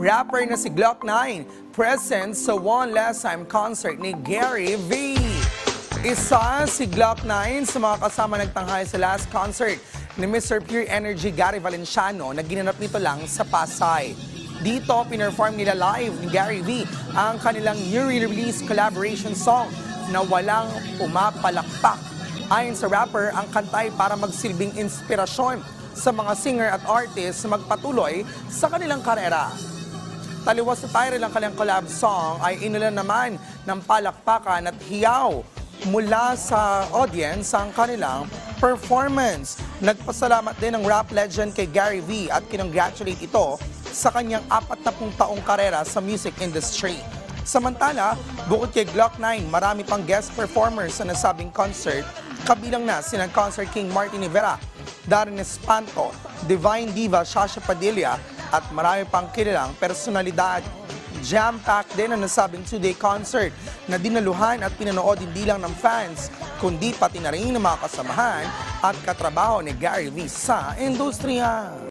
rapper na si Glock 9 present sa One Last Time concert ni Gary V. Isa si Glock 9 sa mga kasama nagtanghay sa last concert ni Mr. Pure Energy Gary Valenciano na ginanap nito lang sa Pasay. Dito, pinerform nila live ni Gary V ang kanilang newly released collaboration song na walang pumapalakpak. Ayon sa rapper, ang kantay para magsilbing inspirasyon sa mga singer at artists na magpatuloy sa kanilang karera. Taliwas sa title ng kanilang collab song ay inulan naman ng palakpakan at hiyaw mula sa audience ang kanilang performance. Nagpasalamat din ng rap legend kay Gary V at kinongratulate ito sa kanyang 40 taong karera sa music industry. Samantala, bukod kay Glock 9, marami pang guest performers sa nasabing concert, kabilang na sina Concert King Martin Rivera, Darren Espanto, Divine Diva Shasha Padilla, at marami pang kilalang personalidad. Jam-packed din ang nasabing two-day concert na dinaluhan at pinanood hindi lang ng fans, kundi pati na rin ng mga kasamahan at katrabaho ni Gary V sa industriya.